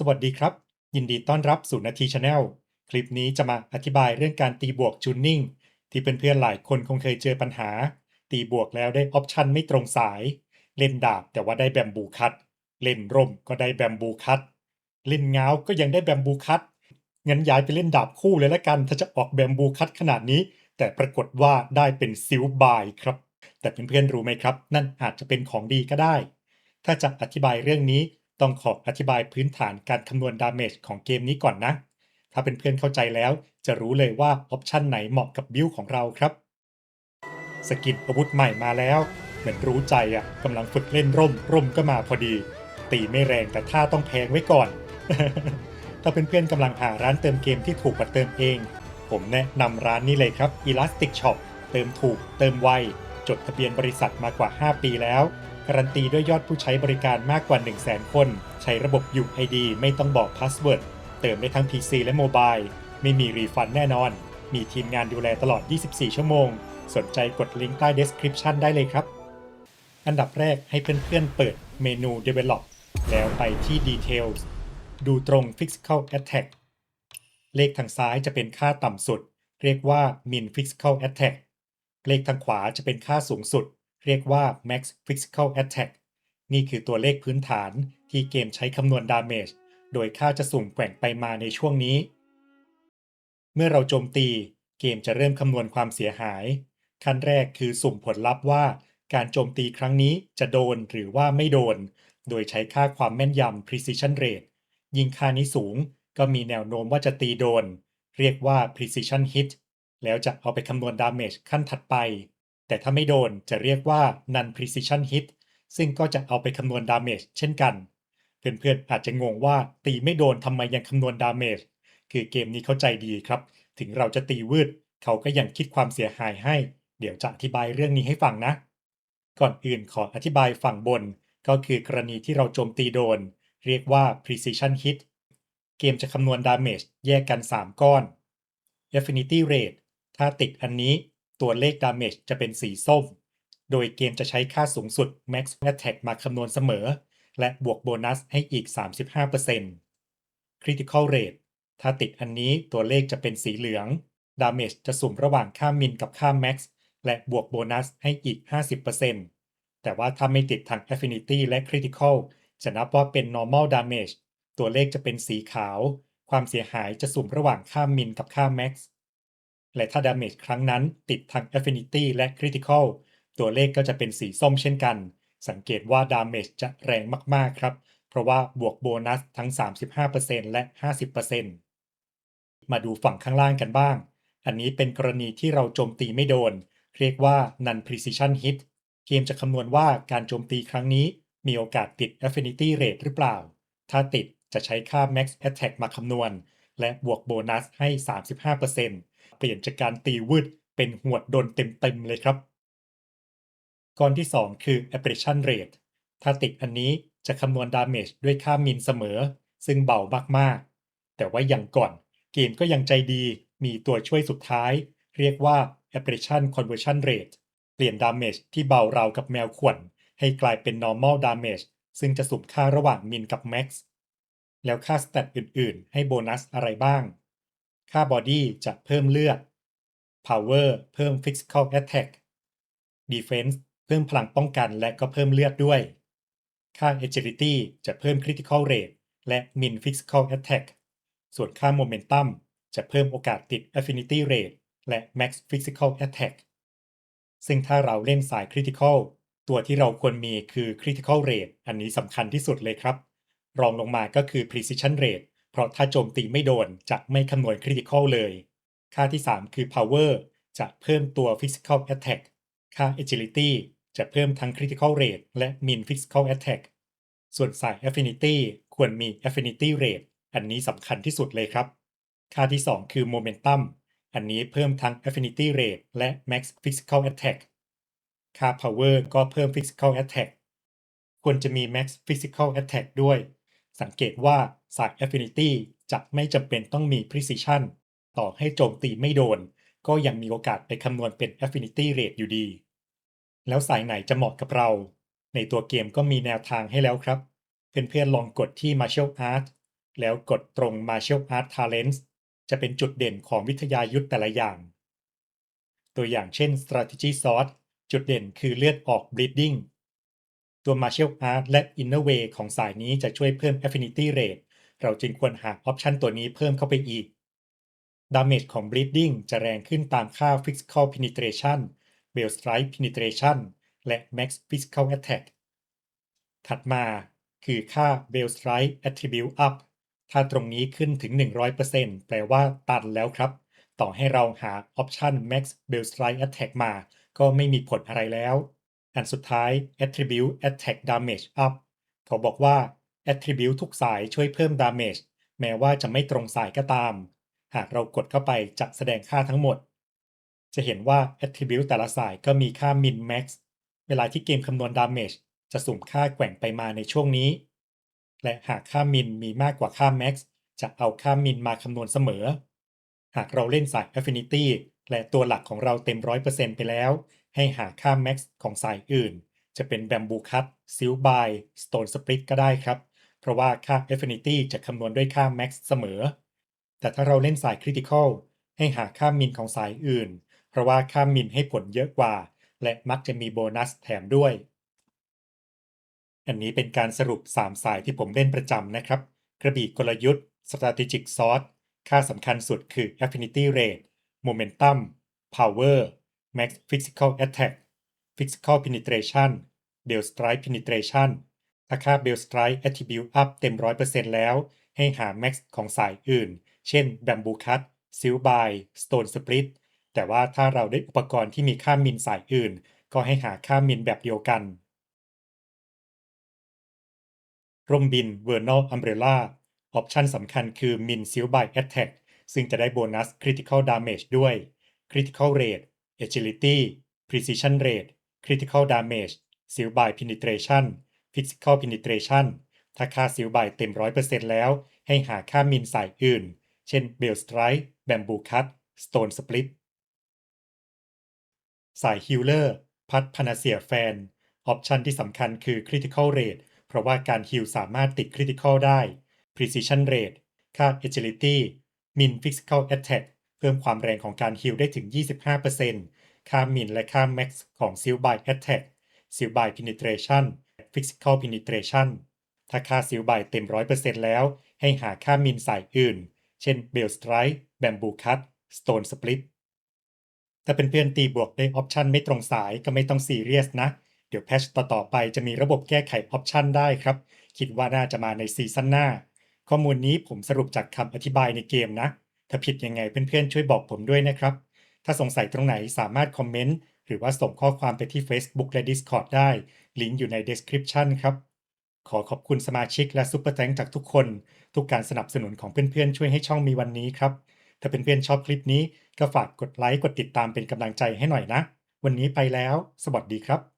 สวัสดีครับ ยินดีต้อนรับสู่นาทีชาแนลคลิปนี้จะมาอธิบายเรื่องการตีบวกจูนนิ่งที่เพื่อนๆหลายคนคงเคยเจอปัญหา ตีบวกแล้วได้ออปชันไม่ตรงสาย เล่นดาบแต่ว่าได้แบมบูคัตเล่นร่มก็ได้แบมบูคัตเล่นเงาก็ยังได้แบมบูคัตงั้นย้ายไปเล่นดาบคู่เลยละกัน ถ้าจะออกแบมบูคัตขนาดนี้ แต่ปรากฏว่าได้เป็นซิลบายครับ แต่เพื่อนๆรู้ไหมครับ นั่นอาจจะเป็นของดีก็ได้ ถ้าจะอธิบายเรื่องนี้ ต้องขออธิบายพื้นฐานการคำนวณดาเมจของเกมนี้ก่อนนะ ถ้าเป็นเพื่อนเข้าใจแล้วจะรู้เลยว่าออปชันไหนเหมาะกับบิลของเราครับ สกินอาวุธใหม่มาแล้ว เหมือนรู้ใจอะกำลังฝึกเล่นร่ม ร่มก็มาพอดี ตีไม่แรงแต่ท่าต้องแพงไว้ก่อน ถ้าเป็นเพื่อนๆกำลังหาร้านเติมเกมที่ถูกกว่าเติมเอง ผมแนะนำร้านนี้เลยครับ Elastic Shop เติมถูก เติมไวจดทะเบียนบริษัทมากว่า 5 ปีแล้ว การันตีด้วยยอดผู้ใช้บริการมากกว่า 1 0 0 0 0 0 คน ใช้ระบบ UID ไม่ต้องบอกพาสเวิร์ด เติมได้ทั้ง PC และโมบาย ไม่มีรีฟันแน่นอน มีทีมงานดูแลตลอด 24 ชั่วโมง สนใจกดลิงก์ใต้ description ได้เลยครับ อันดับแรกให้เพื่อนๆเปิดเมนู Develop แล้วไปที่ Details ดูตรง Physical Attack เลขทางซ้ายจะเป็นค่าต่ำสุด เรียกว่า Min Physical Attack เลขทางขวาจะเป็นค่าสูงสุด เรียกว่า Max Physical Attack นี่คือตัวเลขพื้นฐานที่เกมใช้คำนวณดาเมจโดยค่าจะสุ่มแกว่งไปมาในช่วงนี้ เมื่อเราโจมตีเกมจะเริ่มคำนวณความเสียหาย ขั้นแรกคือสุ่มผลลัพธ์ว่า การโจมตีครั้งนี้จะโดนหรือว่าไม่โดน โดยใช้ค่าความแม่นยำ precision rate ยิงค่านี้สูงก็มีแนวโน้มว่าจะตีโดน เรียกว่า precision hit แล้วจะเอาไปคำนวณดาเมจขั้นถัดไป แต่ถ้าไม่โดนจะเรียกว่า non precision hit ซึ่งก็จะเอาไปคำนวณดาเมจเช่นกัน เพื่อนๆอาจจะงงว่าตีไม่โดนทำไมยังคำนวณดาเมจคือเกมนี้เข้าใจดีครับ ถึงเราจะตีวืด เขาก็ยังคิดความเสียหายให้ เดี๋ยวจะอธิบายเรื่องนี้ให้ฟังนะ ก่อนอื่นขออธิบายฝั่งบน ก็คือกรณีที่เราโจมตีโดน เรียกว่า precision hit เกมจะคำนวณดาเมจแยกกัน 3 ก้อน affinity rate ถ้าติดอันนี้ ตัวเลขดาเมจจะเป็นสีส้ม โดยเกมจะใช้ค่าสูงสุด max attack มาคำนวณเสมอ และบวกโบนัสให้อีก 35% critical rate ถ้าติดอันนี้ตัวเลขจะเป็นสีเหลือง ดาเมจจะสุ่มระหว่างค่ามินกับค่า max และบวกโบนัสให้อีก 50%แต่ว่าถ้าไม่ติดทาง affinity และ critical จะนับว่าเป็น normal damage ตัวเลขจะเป็นสีขาว ความเสียหายจะสุ่มระหว่างค่ามินกับค่า max และถ้า damage ครั้งนั้นติดทาง affinity และ critical ตัวเลขก็จะเป็นสีส้มเช่นกัน สังเกตว่า damage จะแรงมากๆครับ เพราะว่าบวกโบนัสทั้ง 35%และ 50%มาดูฝั่งข้างล่างกันบ้าง อันนี้เป็นกรณีที่เราโจมตีไม่โดน เรียกว่า non precision hit เกมจะคำนวณว่าการโจมตีครั้งนี้มีโอกาสติด affinity rate หรือเปล่า ถ้าติดจะใช้ค่า max attack มาคำนวณ และบวกโบนัสให้ 35% เปลี่ยนจากการตีวืดเป็นหวดโดนเต็มๆเลยครับ ก้อนที่ 2 คือ apparition rate ถ้าติดอันนี้จะคำนวณดาเมจด้วยค่ามินเสมอ ซึ่งเบามากๆ แต่ว่าอย่างก่อน เกมก็ยังใจดีมีตัวช่วยสุดท้าย เรียกว่า apparition conversion rate เปลี่ยนดาเมจที่เบาราวกับแมวข่วน ให้กลายเป็น normal damage ซึ่งจะสุ่มค่าระหว่างมินกับ max แล้วค่าสเตตอื่นๆ ให้โบนัสอะไรบ้าง ค่า body จะเพิ่มเลือด power เพิ่ม physical attack defense เพิ่มพลังป้องกันและก็เพิ่มเลือดด้วย ค่า agility จะเพิ่ม critical rate และ min physical attack ส่วนค่า momentum จะเพิ่มโอกาสติด affinity rate และ max physical attack ซึ่งถ้าเราเล่นสาย critical ตัวที่เราควรมีคือ critical rate อันนี้สำคัญที่สุดเลยครับ รองลงมาก็คือ precision rate เพราะถ้าโจมตีไม่โดนจะไม่คำนวณ critical เลย ค่าที่ 3 คือ power จะเพิ่มตัว physical attack ค่า agility จะเพิ่มทั้ง critical rate และ min physical attack ส่วนสาย affinity ควรมี affinity rate อันนี้สำคัญที่สุดเลยครับ ค่าที่ 2 คือ momentum อันนี้เพิ่มทั้ง affinity rate และ max physical attack ค่า power ก็เพิ่ม physical attack ควรจะมี max physical attack ด้วย สังเกตว่า สาย affinity จะไม่จำเป็นต้องมี precision ต่อให้โจมตีไม่โดน ก็ยังมีโอกาสไปคำนวณเป็น affinity rate อยู่ดี แล้วสายไหนจะเหมาะกับเรา ในตัวเกมก็มีแนวทางให้แล้วครับ เพื่อนๆลองกดที่ martial art แล้วกดตรง Martial Art Talents จะเป็นจุดเด่นของวิทยายุทธแต่ละอย่าง ตัวอย่างเช่น Strategy Sword จุดเด่นคือเลือดออก Bleeding ตัว Martial Art และ Inner Way ของสายนี้จะช่วยเพิ่ม Affinity Rate เราจึงควรหาออปชันตัวนี้เพิ่มเข้าไปอีก Damage ของ Bleeding จะแรงขึ้นตามค่า Physical Penetration Bell Strike Penetration และ Max Physical Attack ถัดมาคือค่า Bell Strike Attribute Up ถ้าตรงนี้ขึ้นถึง 100%แปลว่าตันแล้วครับ ต่อให้เราหาออปชัน Max Bell Strike Attack มา ก็ไม่มีผลอะไรแล้ว อันสุดท้าย Attribute Attack Damage Up เขาบอกว่า Attribute ทุกสายช่วยเพิ่ม Damage แม้ว่าจะไม่ตรงสายก็ตาม หากเรากดเข้าไปจะแสดงค่าทั้งหมด จะเห็นว่า Attribute แต่ละสายก็มีค่า Min Max เวลาที่เกมคำนวณ Damage จะสุ่มค่าแกว่งไปมาในช่วงนี้ และหากค่า Min มีมากกว่าค่า Max จะเอาค่า Min มาคำนวณเสมอ หากเราเล่นสาย Affinity และตัวหลักของเราเต็ม 100%ไปแล้ว ให้หาค่า Max ของสายอื่น จะเป็น Bamboo Cut Silk by Stone Split ก็ได้ครับ เพราะว่าค่า Affinity จะคำนวณด้วยค่า Max เสมอ แต่ถ้าเราเล่นสาย Critical ให้หาค่า Min ของสายอื่น เพราะว่าค่า Min ให้ผลเยอะกว่า และมักจะมีโบนัสแถมด้วย อันนี้เป็นการสรุป 3 สายที่ผมเล่นประจำนะครับ กระบี่กลยุทธ์ Strategic Sword ค่าสำคัญสุดคือ Affinity Rate Momentum Power Max Physical Attack Physical Penetration Bell Strike Penetration ถ้าค่า Bell Strike Attribute Up เต็ม 100%แล้ว ให้หา Max ของสายอื่น เช่น Bamboo Cut s i l by Stone Split แต่ว่าถ้าเราได้อุปกรณ์ที่มีค่ามินสายอื่น ก็ให้หาค่ามินแบบเดียวกัน ร่มบิน Vernal Umbrella ออปชันสำคัญคือ Min s i l by Attack ซึ่งจะได้โบนัส Critical Damage ด้วย Critical Rate Agility Precision Rate Critical Damage s i l by Penetration Physical Penetration ถ้าค่าซิลบายเต็มร้อยเปอร์เซ็นต์แล้ว ให้หาค่ามินสายอื่น เช่นเบลสไตร์แบมบูคัตสโตนสปริปสายฮิลเลอร์พัดพนาเซียแฟน ออปชันที่สำคัญคือ Critical Rate เพราะว่าการฮิลสามารถติด Critical ได้ Precision Rate ค่า Agility มิน Physical Attack เพิ่มความแรงของการฮิลได้ถึง 25%ค่ามินและค่าแม็กซ์ของซิลบายแอตแทกซิลบายพินิเทชัน Penetration Physical Penetration ถ้าค่า Seal by เต็ม 100%แล้ว ให้หาค่า Min สายอื่น เช่น Bell Strike Bamboo Cut Stone Split ถ้าเป็นเพื่อนตีบวกได้ออปชันไม่ตรงสายก็ไม่ต้องซีเรียสนะ เดี๋ยวแพชต่อๆไปจะมีระบบแก้ไขออปชันได้ครับ คิดว่าน่าจะมาในซีซั่นหน้า ข้อมูลนี้ผมสรุปจากคำอธิบายในเกมนะ ถ้าผิดยังไงเพื่อนๆช่วยบอกผมด้วยนะครับ ถ้าสงสัยตรงไหนสามารถคอมเมนต์ หรือว่าส่งข้อความไปที่ Facebook และ Discord ได้ ลิงก์อยู่ใน Description ครับ ขอขอบคุณสมาชิกและซุปเปอร์แตงจากทุกคน ทุกการสนับสนุนของเพื่อนๆ ช่วยให้ช่องมีวันนี้ครับ ถ้าเป็นเพื่อนๆชอบคลิปนี้ก็ฝากกดไลค์กดติดตามเป็นกำลังใจให้หน่อยนะ วันนี้ไปแล้ว สวัสดีครับ